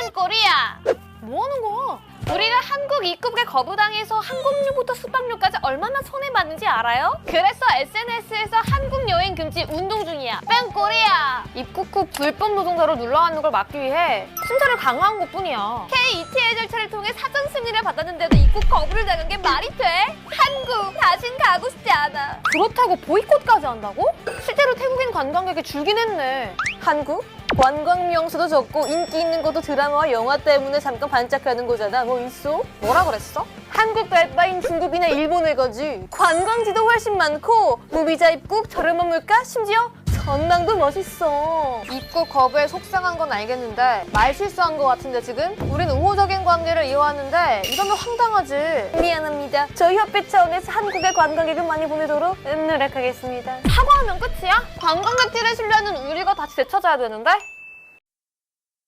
뺑꼬리야 뭐 하는 거야? 우리가 한국 입국에 거부당해서 항공료부터 숙박료까지 얼마나 손해봤는지 알아요? 그래서 SNS에서 한국 여행 금지 운동 중이야 뺑꼬리야 입국 후 불법 노동자로 눌러가는 걸 막기 위해 순찰을 강화한 것뿐이야 KETA 절차를 통해 사전 승인을 받았는데도 입국 거부를 당한 게 말이 돼? 한국 다신 가고 싶지 않아 그렇다고 보이콧까지 한다고? 실제로 태국인 관광객이 줄긴 했네 한국? 관광 명소도 적고 인기 있는 것도 드라마와 영화 때문에 잠깐 반짝하는 거잖아. 뭐 있어? 뭐라 그랬어? 한국도 알바인 중국이나 일본을 거지. 관광지도 훨씬 많고 무비자 입국, 저렴한 물가, 심지어 전망도 멋있어. 입국 거부에 속상한 건 알겠는데 말 실수한 것 같은데 지금? 우린 우호적인 관계를 이어왔는데 이러면 황당하지. 미안합니다. 저희 협회 차원에서 한국에 관광객을 많이 보내도록 노력하겠습니다. 사과하면 끝이야? 관광객들의 신뢰는 우리가 다시 되찾아야 되는데?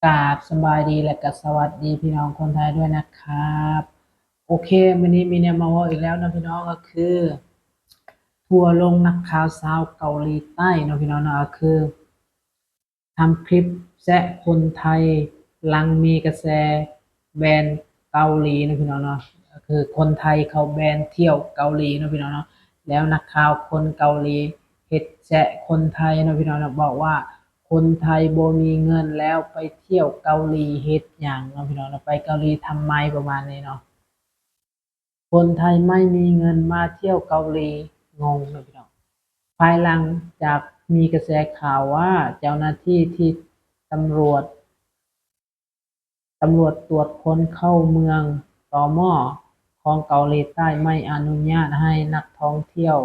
กราบสบายดีและก็สวัสดีพี่น้องคนไทยด้วยนะครับ โอเควันนี้มีแนวมาเว่าอีกแล้วนะพี่น้องก็คือ ทัวลงนักข่าวสาวเกาหลีใต้เนาะพี่น้องเนาะคือทำคลิปแซะคนไทยหลังมีกระแสแบนเกาหลีเนาะพี่น้องเนาะคือคนไทยเขาแบนเที่ยวเกาหลีเนาะพี่น้องเนาะแล้วนักข่าวคนเกาหลีเฮ็ดแซะคนไทยเนาะพี่น้องเนาะบอกว่าคนไทยโบมีเงินแล้วไปเที่ยวเกาหลีเฮ็ดหยังเนาะพี่น้องเนาะไปเกาหลีทำไมประมาณนี้เนาะคนไทยไม่มีเงินมาเที่ยวเกาหลี งงเนาะพี่น้องภายหลังจากมีกระแสข่าวว่าเจ้าหน้าที่ที่ตำรวจตำรวจตรวจคนเข้าเมืองตอมอของเกาหลีใต้ไม่อนุญาตให้นักท่องเที่ยว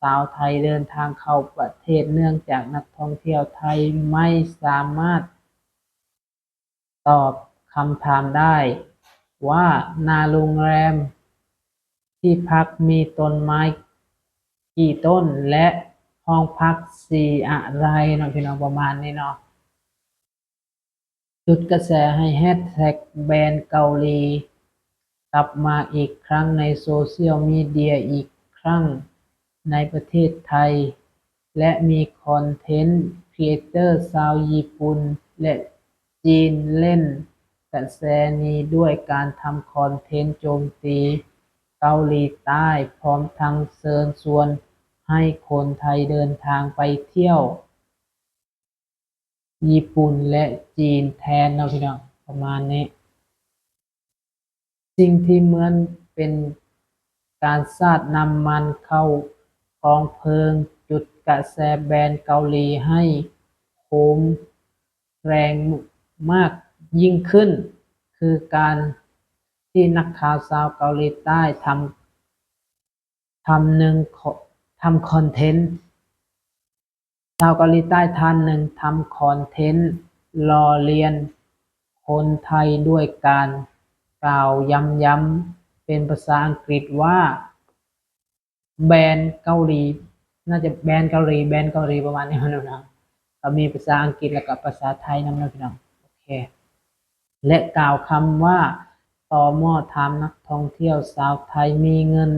สาวไทยเดินทางเข้าประเทศเนื่องจากนักท่องเที่ยวไทยไม่สามารถ ตอบคำถามได้ว่านาโรงแรม ที่พักมีต้นไม้ กี่ต้นและห้องพักสีอะไรเนาะพี่น้องประมาณนี้เนาะจุดกระแสให้แฮชแท็กแบรนด์เกาหลี กลับมาอีกครั้งในโซเชียลมีเดียอีกครั้งในประเทศไทย และมีคอนเทนต์ครีเอเตอร์ชาวญี่ปุ่นและจีนเล่นกระแสนี้ด้วยการทำคอนเทนต์โจมตี เกาหลีใต้ พร้อมทั้งเชิญชวนให้คนไทยเดินทางไปเที่ยว ญี่ปุ่นและจีนแทนเนาะพี่น้องประมาณนี้ สิ่งที่เหมือนเป็นการสาดน้ำมันเข้ากองเพลิงจุดกระแสแบนเกาหลีให้โหมแรงมากยิ่งขึ้น คือการ ที่นักข่าวสาวเกาหลีใต้ทำทำหนึ่งทำคอนเทนต์ชาวเกาหลีใต้ท่านหนึ่งทำคอนเทนต์ล้อเลียนคนไทยด้วยการกล่าวย้ำๆเป็นภาษาอังกฤษว่า แบรนด์เกาหลี น่าจะแบรนด์เกาหลีแบรนด์เกาหลีประมาณนี้นะนะก็มีภาษาอังกฤษแล้วก็ภาษาไทยนำนะพี่น้องโอเคและกล่าวคำว่า ต่อมอถามนักท่องเที่ยวสาวไทยมีเงิน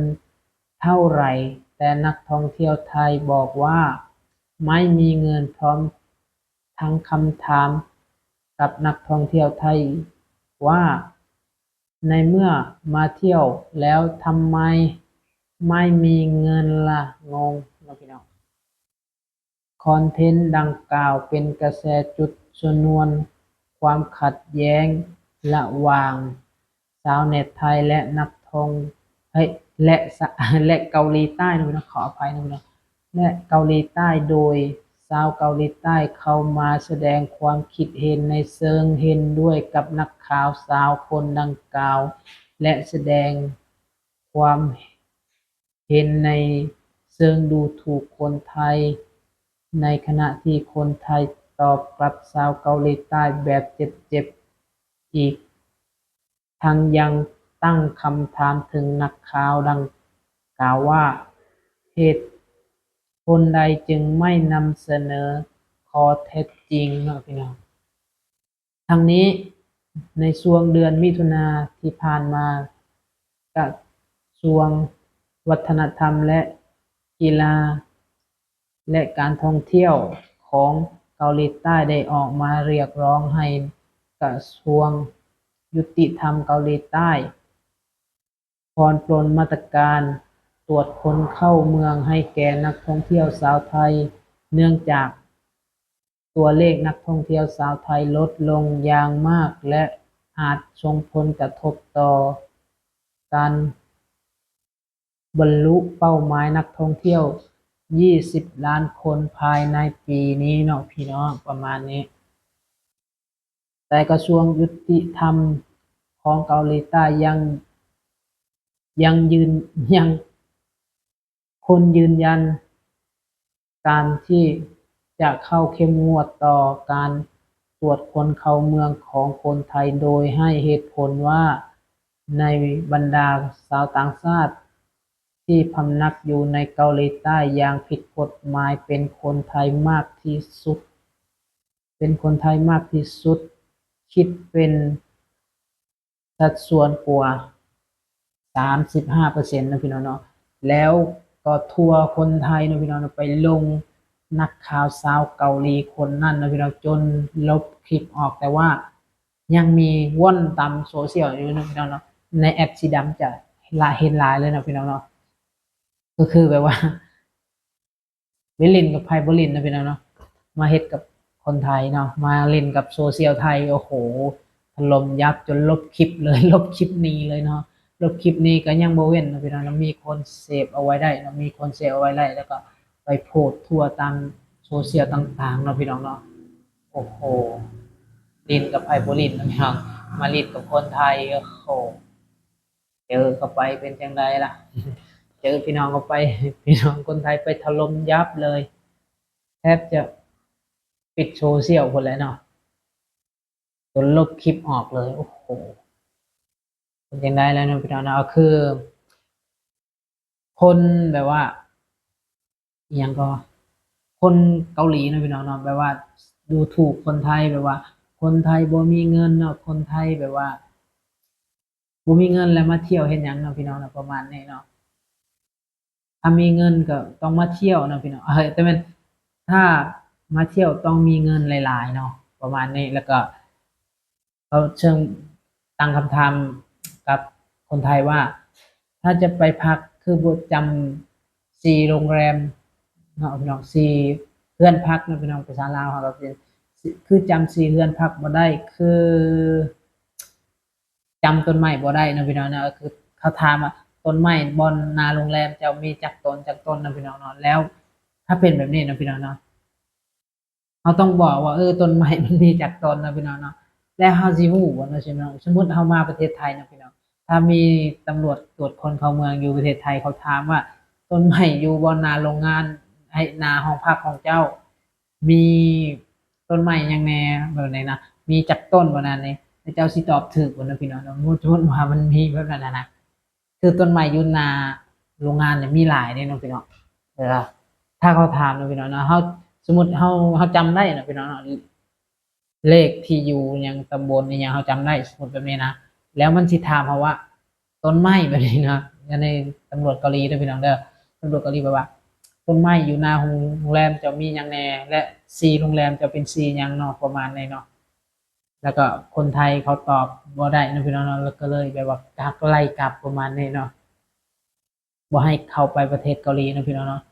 เท่าไหร่ แต่นักท่องเที่ยวไทยบอกว่า ไม่มีเงินพร้อมทั้งคำถามกับนักท่องเที่ยวไทยว่า ในเมื่อมาเที่ยวแล้วทำไมไม่มีเงินล่ะงงเนาะพี่น้องคอนเทนต์ดังกล่าวเป็นกระแสจุดชนวนความขัดแย้งระหว่าง ชาวเน็ตไทยและนักทงเฮ้ยและและเกาหลีใต้นะพี่น้องขออภัยนะน้องและเกาหลีใต้โดยชาวเกาหลีใต้เข้ามาแสดงความคิดเห็นในเชิงเห็นด้วยกับนักข่าวสาวคนดังกล่าว และแสดงความเห็นในเชิงดูถูกคนไทย ในขณะที่คนไทยตอบกลับชาวเกาหลีใต้แบบเจ็บๆอีก ทั้งยังตั้งคำถามถึงนักข่าวดังกล่าวว่าเหตุผลใดจึงไม่นำเสนอข้อเท็จจริงเนาะพี่น้องทั้งนี้ในช่วงเดือนมิถุนาที่ผ่านมากระทรวงวัฒนธรรมและกีฬา และการท่องเที่ยวของเกาหลีใต้ได้ออกมาเรียกร้องให้กระทรวง ยุติธรรมเกาหลีใต้ผ่อนปลนมาตรการตรวจคนเข้าเมืองให้แก่นักท่องเที่ยวสาวไทย เนื่องจาก ตัวเลขนักท่องเที่ยวสาวไทยลดลงอย่างมาก และอาจส่งผลกระทบต่อ การบรรลุเป้าหมายนักท่องเที่ยว 20 ล้านคนภายในปีนี้เนาะพี่น้องประมาณนี้ แต่กระทรวงยุติธรรมของเกาหลีใต้ยัง ยังยืนยัง คนยืนยัน การที่จะเข้าเข้มงวดต่อการตรวจคนเข้าเมืองของคนไทยโดยให้เหตุผลว่าในบรรดาชาวต่างชาติ ที่พำนักอยู่ในเกาหลีใต้อย่างผิดกฎหมายเป็นคนไทยมากที่สุด เป็นคนไทยมากที่สุด คิดเป็นสัดส่วนกว่า35%นต์นะพี่น้องเนาะแล้วก็ทัวร์คนไทยนะพี่น้องไปลงนักข่าวสาวเกาหลีคนนั่นนะพี่น้องจนลบคลิปออกแต่ว่ายังมีว่อนตามโซเชียลอยู่นะพี่น้องเนาะในแอปสีดำจะลาเห็นลายเลยนะพี่น้องเนาะก็คือแบบว่าไปเล่นกับไพบรินนะพี่น้องเนาะมาเฮ็ดกับ คนไทยเนาะมาเล่นกับโซเชียลไทยโอ้โหถล่มยับจนลบคลิปเลยลบคลิปนี้เลยเนาะลบคลิปนี้ก็ยังโบเว้นนะพี่น้องเนามีคนเซฟเอาไว้ได้เนาะมีคนเซฟเอาไว้ได้แล้วก็ไปโพสทั่วตามโซเชียลต่างๆเนาะพี่น้องเนาะโอ้โหลินกับไพบรินนะพี่น้องมาลินกับคนไทยโอ้โหเจอเข้าไปเป็นจังไดล่ะ เจอพี่น้องเข้าไป พี่น้องคนไทยไปถล่มยับเลย แทบจะ ปิดโซเชียลคนแล้วเนาะจนลบคลิปออกเลย โอ้โหเป็นจังได้แล้วเนาะพี่น้องเนาะคือ คนแบบว่ายังก็คนเกาหลีเนาะพี่น้องเนาะแบบว่า ดูถูกคนไทยแบบว่า คนไทยบ่มีเงินเนาะคนไทยแบบว่าบ่มีเงินแล้วมาเที่ยวเฮ็ดหยังเนาะพี่น้องเนาะประมาณนี้เนาะถ้ามีเงินก็ต้องมาเที่ยวเนาะพี่น้องเอ้ยแต่แม่นถ้า มาเที่ยวต้องมีเงินหลายๆเนาะประมาณนี้แล้วก็เขาเชิงตั้งคำถามกับคนไทยว่า ถ้าจะไปพักคือบ่จำสี่โรงแรมเนาะพี่น้องสี่เรือนพักเนาะพี่น้องภาษาลาวเขาก็เป็นคือจำสี่เรือนพักบ่ได้คือจำต้นไม้บ่ได้นะพี่น้องนะคือเขาถามว่าต้นไม้บนนาโรงแรมจะมีจักต้นจักต้นนะพี่น้องเนาะแล้ว ถ้าเป็นแบบนี้นะพี่น้องเนาะ เราต้องบอกว่าเออต้นไม้มันมีจักต้นนะพี่น้องเนาะแล้วเฮาสิฮู้บ่เนาะใช่ไหมน้องสมมุติเฮามาประเทศไทยนะพี่น้องถ้ามีตำรวจตรวจคนเข้าเมืองอยู่ประเทศไทยเขาถามว่า ต้นไม้อยู่บนนาโรงงานให้นาห้องพักของเจ้า มีต้นไม้ยังแน่แบบไหนนะมีจักต้นบ่นั้นนี่แล้วเจ้าสิตอบถูกบ่นะพี่น้องเนาะมุดมุดว่ามันมีแบบนั้นนะคือต้นไม้อยุนาโรงงานเนี่ยมีหลายเนี่ยเนาะพี่น้องเวลาถ้าเขาถามเนาะพี่น้องเนาะเฮา สมมติเฮาเฮาจำได้นะพี่น้องเนาะเลขที่อยู่ยังตำบลนี่ยังเฮาจำได้สมมติแบบนี้นะแล้วมันสิถามเฮาว่าต้นไม้แบบนี้นะย่างในตำรวจเกาหลีเด้อพี่น้องเด้อตำรวจเกาหลีบอกว่าต้นไม้อยู่หน้าโรงแรมจะมียังแน่ และซีโรงแรมจะเป็นซียังเนาะประมาณนี้เนาะแล้วก็คนไทยเขาตอบบ่ได้นะพี่น้องเนาะแล้วก็เลยแบบว่ากักไล่กลับประมาณนี้เนาะบ่ให้เข้าไปประเทศเกาหลีนะพี่น้องเนาะ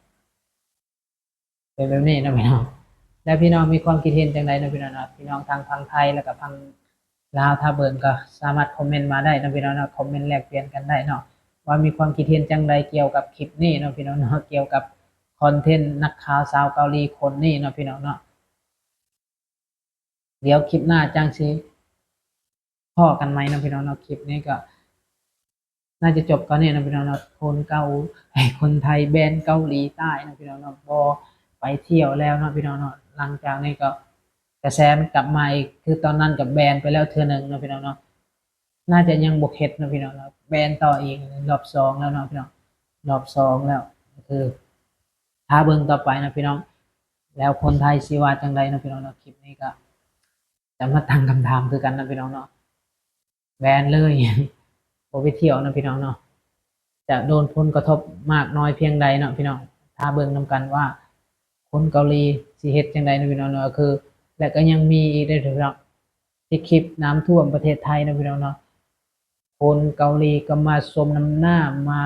เป็นแบบนี้นะพี่น้องแล้วพี่น้องมีความคิดเห็นจังไดนะพี่น้องนะพี่น้องทางทางไทยแล้วก็ทางลาวถ้าเบิ่งก็สามารถคอมเมนต์มาได้นะพี่น้องนะคอมเมนต์แลกเปลี่ยนกันได้เนาะว่ามีความคิดเห็นจังใดเกี่ยวกับคลิปนี้เนาะพี่น้องเนาะเกี่ยวกับคอนเทนต์นักข่าวสาวเกาหลีคนนี้เนาะพี่น้องเนาะเดี๋ยวคลิปหน้าจังสิพ่อกันไหมนะพี่น้องเนาะคลิปนี้ก็ น่าจะจบก็เนี่ยนะพี่น้องเนาะคนเกาไอคนไทยแบนเกาหลีใต้นะพี่น้องเนาะบอ ไปเที่ยวแล้วเนาะพี่น้องเนาะหลังจากนี้ก็กระแสมันกลับมาอีกคือตอนนั้นกับแบนไปแล้วเทือหนึ่งนาะพี่น้องเนาะน่าจะยังบกเฮ็ดนะพี่น้องเนาะแบนต่ออีกรอบสองแล้วเนาะพี่น้องรอบสองแล้วคือท้าเบิ่งต่อไปนะพี่น้อง แล้วคนไทยสิว่าจังไดนะพี่น้องเนาะคลิปนี้ก็จะมาตั้งคำถามคือกันนะพี่น้องเนาะแบนเลยโอไปเที่ยวนะพี่น้องเนาะจะโดนผลกระทบมากน้อยเพียงใดเนาะพี่น้องถ้าเบิ่งนำกันว่า คนเกาหลีสิเฮ็ดจังใดนะพี่น้องเนาะคือ และก็ยังมีอีกได้อพี่น้องที่คลิปน้ำท่วมประเทศไทยนะพี่น้องเนาะคนเกาหลีก็มาสมน้ำหน้ามา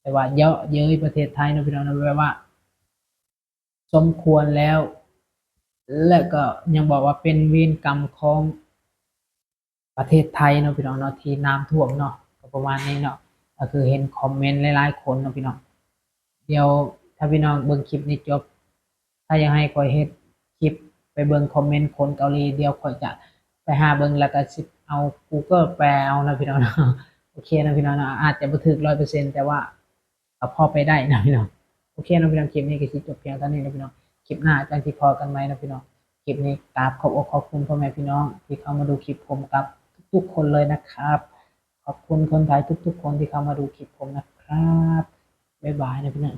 แต่ว่าเยอะเย้ยประเทศไทยนะพี่น้องนะแปลว่า สมควรแล้ว และก็ยังบอกว่าเป็นเวรกรรมของประเทศไทยเนาะพี่น้องเนาะที่น้ำท่วมเนาะก็ประมาณนี้เนาะก็คือเห็นคอมเมนต์หลายๆคนเนาะพี่น้องเดี๋ยวถ้าพี่น้องเบิ่งคลิปนี้จบ ถ้ายังให้คอยเฮ็ดคลิปไปเบิ่งคอมเมนต์คนเกาหลีเดียวคอยจะไปหาเบิ่งแล้วก็สิเอา Google แปลเอานะพี่น้องนะโอเคนะพี่น้องนาะอาจจะบ่ถึก100%แต่ว่าก็พอไปได้นะพี่น้องโอเคนะพี่น้องคลิปนี้ก็สิจบเพียงเท่านี้นะพี่น้องคลิปหน้าจังสิพอกันไหมนะพี่น้องคลิปนี้กราบขอบอกขอบคุณพ่อแม่พี่น้อง ที่เข้ามาดูคลิปผมกับทุกๆคนเลยนะครับ ขอบคุณคนไทยทุก ๆ คนที่เข้ามาดูคลิปผมนะครับบ๊ายบายนะพี่น้อง